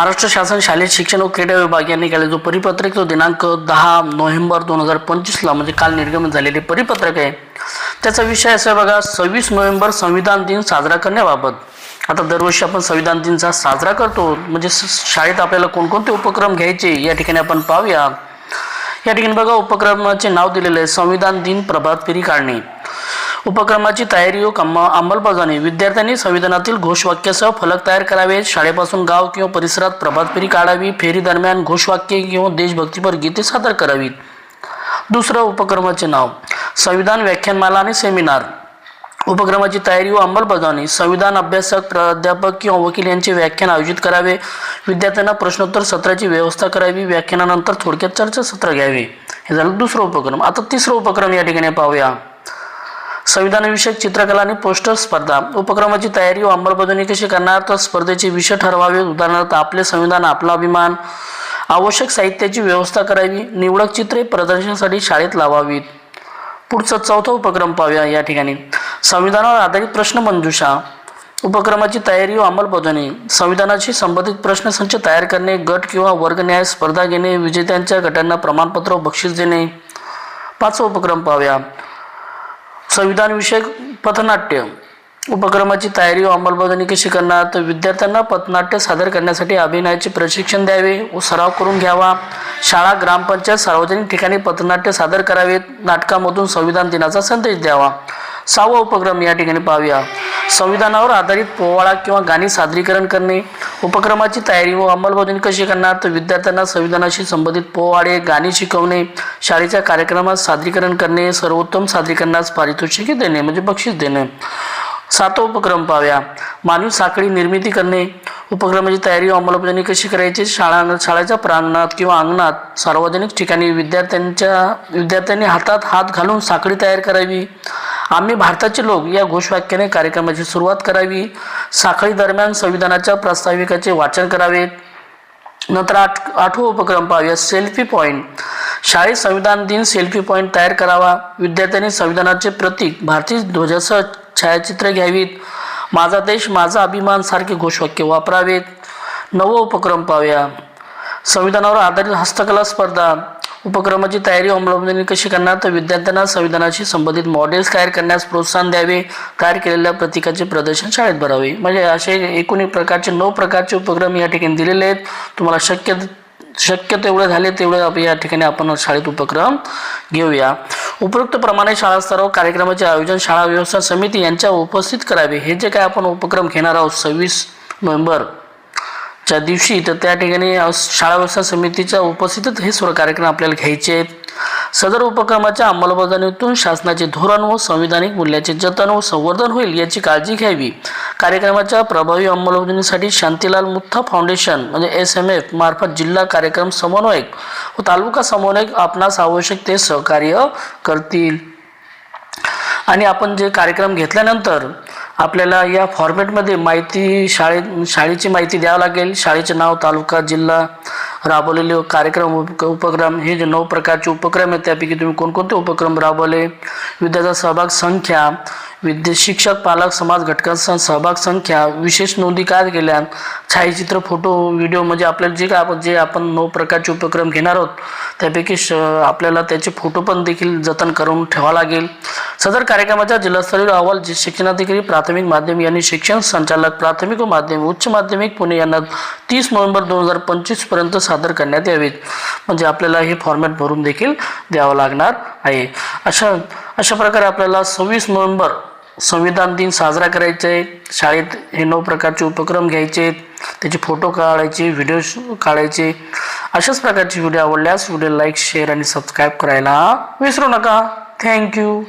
महाराष्ट्र शासन शालेय शिक्षण व क्रीडा विभाग यांनी केले जो परिपत्रक तो दिनांक दहा नोव्हेंबर दोन हजार पंचवीसला म्हणजे काल निर्गमन झालेले परिपत्रक आहे. त्याचा विषय असा आहे बघा सव्वीस नोव्हेंबर संविधान दिन साजरा करण्याबाबत. आता दरवर्षी आपण संविधान दिनचा साजरा करतो म्हणजे स- शाळेत आपल्याला कोणकोणते उपक्रम घ्यायचे या ठिकाणी आपण पाहूया. या ठिकाणी बघा उपक्रमाचे नाव दिलेले आहे संविधान दिन प्रभात फेरी काढणे. उपक्रमाची तयारी व कम अंमलबजावणी. विद्यार्थ्यांनी संविधानातील घोषवाक्यासह फलक तयार करावेत. शाळेपासून गाव किंवा परिसरात प्रभात फेरी काढावी. फेरी दरम्यान घोषवाक्य किंवा देशभक्तीपर गीते सादर करावीत. दुसरं उपक्रमाचे नाव संविधान व्याख्यानमाला आणि सेमिनार. उपक्रमाची तयारी व अंमलबजावणी. संविधान अभ्यासक प्राध्यापक किंवा वकील यांचे व्याख्यान आयोजित करावे. विद्यार्थ्यांना प्रश्नोत्तर सत्राची व्यवस्था करावी. व्याख्यानानंतर थोडक्यात चर्चासत्र घ्यावे. हे झालं दुसरं उपक्रम. आता तिसरं उपक्रम या ठिकाणी पाहूया. संविधानविषयक चित्रकला आणि पोस्टर स्पर्धा. उपक्रमाची तयारी व अंमलबजावणी कशी करणार? तर स्पर्धेचे विषय ठरवावे. उदाहरणार्थ आपले संविधान आपला अभिमान आवश्यक साहित्याची व्यवस्था करावी निवडक चित्रे प्रदर्शनासाठी शाळेत लावावीत. पुढचा चौथा उपक्रम पाहूया या ठिकाणी. संविधानावर आधारित प्रश्न मंजुषा. उपक्रमाची तयारी व अंमलबजावणी. संविधानाशी संबंधित प्रश्नसंच तयार करणे गट किंवा वर्ग न्याय स्पर्धा घेणे विजेत्यांच्या गटांना प्रमाणपत्र व बक्षीस देणे. पाचवा उपक्रम पाहूया. संविधानविषयक पथनाट्य. उपक्रमाची तयारी व अंमलबजावणी कशी करणार? तर विद्यार्थ्यांना पथनाट्य सादर करण्यासाठी अभिनयाचे प्रशिक्षण द्यावे व सराव करून घ्यावा. शाळा ग्रामपंचायत सार्वजनिक ठिकाणी पथनाट्य सादर करावेत. नाटकामधून संविधान दिनाचा संदेश द्यावा. सहावा उपक्रम या ठिकाणी पाहूया. संविधानावर आधारित पोवाडा किंवा गाणी सादरीकरण करणे उपक्रमाची तयारी व अंमलबजावणी कशी करणार तर विद्यार्थ्यांना संविधानाशी संबंधित पोवाडे गाणी शिकवणे शाळेच्या कार्यक्रमात सादरीकरण करणे सर्वोत्तम सादरीकरणास पारितोषिके देणे म्हणजे बक्षीस देणे. सातवा उपक्रम पाहूया. मानवी साखळी निर्मिती करणे. उपक्रमाची तयारी व अंमलबजावणी कशी करायची शाळा शाळेच्या प्रांगणात किंवा अंगणात सार्वजनिक ठिकाणी विद्यार्थ्यांच्या विद्यार्थ्यांनी हातात हात घालून साखळी तयार करावी. आम्ही भारताचे लोक या घोषवाक्याने कार्यक्रमाची सुरुवात करावी. साखळी दरम्यान संविधानाच्या प्रास्ताविकाचे वाचन करावे. नंतर आठ आठवा उपक्रम पाहूया. सेल्फी पॉईंट शाळेत संविधान दिन सेल्फी पॉईंट तयार करावा. विद्यार्थ्यांनी संविधानाचे प्रतीक भारतीय ध्वजासह छायाचित्र घ्यावीत. माझा देश माझा अभिमान सारखे घोषवाक्य वापरावेत. नवं उपक्रम पाहूया. संविधानावर आधारित हस्तकला स्पर्धा. उपक्रमाची तयारी अंमलबजावणी कशी करणार? तर विद्यार्थ्यांना संविधानाशी संबंधित मॉडेल्स तयार करण्यास प्रोत्साहन द्यावे. तयार केलेल्या प्रतीकाचे प्रदर्शन शाळेत भरावे. म्हणजे असे एकूण एक प्रकारचे नऊ प्रकारचे उपक्रम या ठिकाणी दिलेले आहेत. तुम्हाला शक्य शक्य तेवढे झाले तेवढे या ठिकाणी आपण शाळेत उपक्रम घेऊया. उपयुक्त प्रमाणे शाळा स्तरावर कार्यक्रमाचे आयोजन शाळा व्यवस्था समिती यांच्या उपस्थित करावे. हे जे काय आपण उपक्रम घेणार आहोत सव्वीस नोव्हेंबर च्या दिवशी तर त्या ठिकाणी शाळा व्यवस्था समितीच्या उपस्थितीत हे सर्व कार्यक्रम आपल्याला घ्यायचे आहेत. सदर उपक्रमाच्या अंमलबजावणीतून शासनाचे धोरण व संविधानिक मूल्याचे जतन व संवर्धन होईल याची काळजी घ्यावी. कार्यक्रमाच्या प्रभावी अंमलबजावणीसाठी शांतीलाल मुत्था फाउंडेशन म्हणजे एस एम एफ मार्फत जिल्हा कार्यक्रम समन्वयक व तालुका समन्वयक आपणास आवश्यक ते सहकार्य करतील. आणि आपण जे कार्यक्रम घेतल्यानंतर आपल्याला या फॉर्मॅटमध्ये माहिती शाळेत शाळेची माहिती द्यावं लागेल. शाळेचे नाव तालुका जिल्हा राबवलेले कार्यक्रम उप उपक्रम हे जे नऊ प्रकारचे उपक्रम आहेत त्यापैकी तुम्ही कोणकोणते उपक्रम राबवले? विद्यार्थ्या सहभाग संख्या विद्या शिक्षक पालक समाज घटकांचा सहभाग संख्या विशेष नोंदी काय केल्या? छायाचित्र फोटो व्हिडिओ म्हणजे आपल्याला जे काय आपण जे आपण नऊ प्रकारचे उपक्रम घेणार आहोत त्यापैकी श आपल्याला त्याचे फोटो पण देखील जतन करून ठेवावं लागेल. सदर कार्यक्रमाचा जिल्हास्तरीय अहवाल जे शिक्षणाधिकारी प्राथमिक माध्यमिक यांनी शिक्षण संचालक प्राथमिक व माध्यमिक उच्च माध्यमिक पुणे यांना तीस नोव्हेंबर दोन हजार पंचवीसपर्यंत सादर करण्यात यावेत. म्हणजे आपल्याला हे फॉर्मॅट भरून देखील द्यावं लागणार आहे. अशा अशा प्रकारे आपल्याला सव्वीस नोव्हेंबर संविधान दिन साजरा करायचा आहे शाळेत हे नऊ प्रकारचे उपक्रम घ्यायचे आहेत त्याचे फोटो काढायचे व्हिडिओ काढायचे. अशाच प्रकारचे व्हिडिओ आवडल्यास व्हिडिओ लाईक शेअर आणि सबस्क्राईब करायला विसरू नका. थँक्यू.